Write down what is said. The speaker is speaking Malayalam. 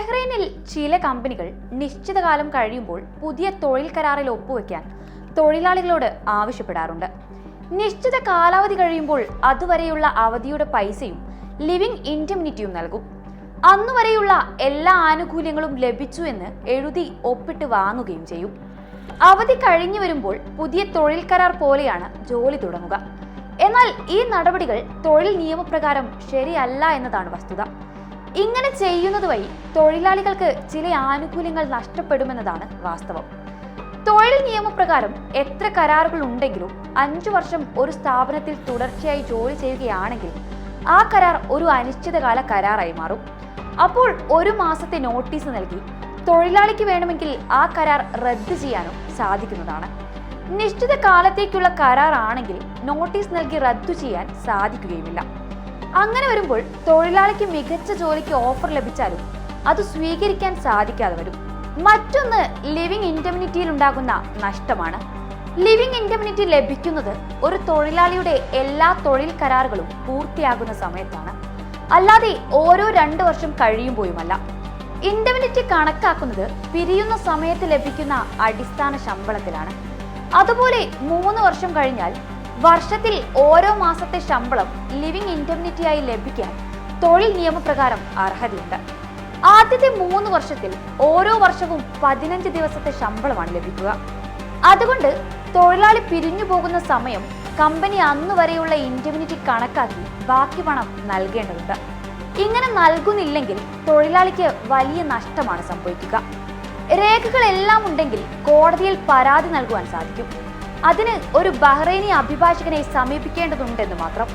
ബഹ്റൈനിൽ ചില കമ്പനികൾ നിശ്ചിത കാലം കഴിയുമ്പോൾ പുതിയ തൊഴിൽ കരാറിൽ ഒപ്പുവെക്കാൻ തൊഴിലാളികളോട് ആവശ്യപ്പെടാറുണ്ട്. നിശ്ചിത കാലാവധി കഴിയുമ്പോൾ അതുവരെയുള്ള അവധിയുടെ പൈസയും ലിവിംഗ് ഇൻഡെമിനിറ്റിയും നൽകും. അന്നുവരെയുള്ള എല്ലാ ആനുകൂല്യങ്ങളും ലഭിച്ചു എന്ന് എഴുതി ഒപ്പിട്ട് വാങ്ങുകയും ചെയ്യും. അവധി കഴിഞ്ഞു വരുമ്പോൾ പുതിയ തൊഴിൽ കരാർ പോലെയാണ് ജോലി തുടങ്ങുക. എന്നാൽ ഈ നടപടികൾ തൊഴിൽ നിയമപ്രകാരം ശരിയല്ല എന്നതാണ് വസ്തുത. ഇങ്ങനെ ചെയ്യുന്നത് വഴി തൊഴിലാളികൾക്ക് ചില ആനുകൂല്യങ്ങൾ നഷ്ടപ്പെടുമെന്നതാണ് വാസ്തവം. തൊഴിൽ നിയമപ്രകാരം എത്ര കരാറുകൾ ഉണ്ടെങ്കിലും അഞ്ചു വർഷം ഒരു സ്ഥാപനത്തിൽ തുടർച്ചയായി ജോലി ചെയ്യുകയാണെങ്കിൽ ആ കരാർ ഒരു അനിശ്ചിതകാല കരാറായി മാറും. അപ്പോൾ ഒരു മാസത്തെ നോട്ടീസ് നൽകി തൊഴിലാളിക്ക് വേണമെങ്കിൽ ആ കരാർ റദ്ദ് ചെയ്യാനും സാധിക്കുന്നതാണ്. നിശ്ചിത കാലത്തേക്കുള്ള കരാറാണെങ്കിൽ നോട്ടീസ് നൽകി റദ്ദു ചെയ്യാൻ സാധിക്കുകയുമില്ല. അങ്ങനെ വരുമ്പോൾ തൊഴിലാളിക്ക് മികച്ച ജോലിക്ക് ഓഫർ ലഭിച്ചാലും അത് സ്വീകരിക്കാൻ സാധിക്കാതെ വരും. മറ്റൊന്ന് ലിവിംഗ് ഇൻഡെമിനിറ്റിയിൽ ഉണ്ടാകുന്ന നഷ്ടമാണ്. ലിവിംഗ് ഇൻഡെമിനിറ്റി ലഭിക്കുന്നത് ഒരു തൊഴിലാളിയുടെ എല്ലാ തൊഴിൽ കരാറുകളും പൂർത്തിയാകുന്ന സമയത്താണ്. അല്ലാതെ ഓരോ രണ്ട് വർഷം കഴിയുമ്പോഴുമല്ല ഇൻഡെമിനിറ്റി കണക്കാക്കുന്നത് പിരിയുന്ന സമയത്ത് ലഭിക്കുന്ന അടിസ്ഥാന ശമ്പളത്തിലാണ്. അതുപോലെ മൂന്ന് വർഷം കഴിഞ്ഞാൽ വർഷത്തിൽ ഓരോ മാസത്തെ ശമ്പളം ലിവിംഗ് ഇൻഡെമിനിറ്റിയായി ലഭിക്കാൻ തൊഴിൽ നിയമപ്രകാരം അർഹതയുണ്ട്. ആദ്യത്തെ മൂന്ന് വർഷത്തിൽ ഓരോ വർഷവും പതിനഞ്ച് ദിവസത്തെ ശമ്പളമാണ് ലഭിക്കുക. അതുകൊണ്ട് തൊഴിലാളി പിരിഞ്ഞു പോകുന്ന സമയം കമ്പനി അന്നു വരെയുള്ള ഇൻഡെമിനിറ്റി കണക്കാക്കി ബാക്കി പണം നൽകേണ്ടതുണ്ട്. ഇങ്ങനെ നൽകുന്നില്ലെങ്കിൽ തൊഴിലാളിക്ക് വലിയ നഷ്ടമാണ് സംഭവിക്കുക. രേഖകളെല്ലാം ഉണ്ടെങ്കിൽ കോടതിയിൽ പരാതി നൽകുവാൻ സാധിക്കും. അതിന് ഒരു ബഹ്റൈനി അഭിഭാഷകനെ സമീപിക്കേണ്ടതുണ്ടെന്ന് മാത്രം.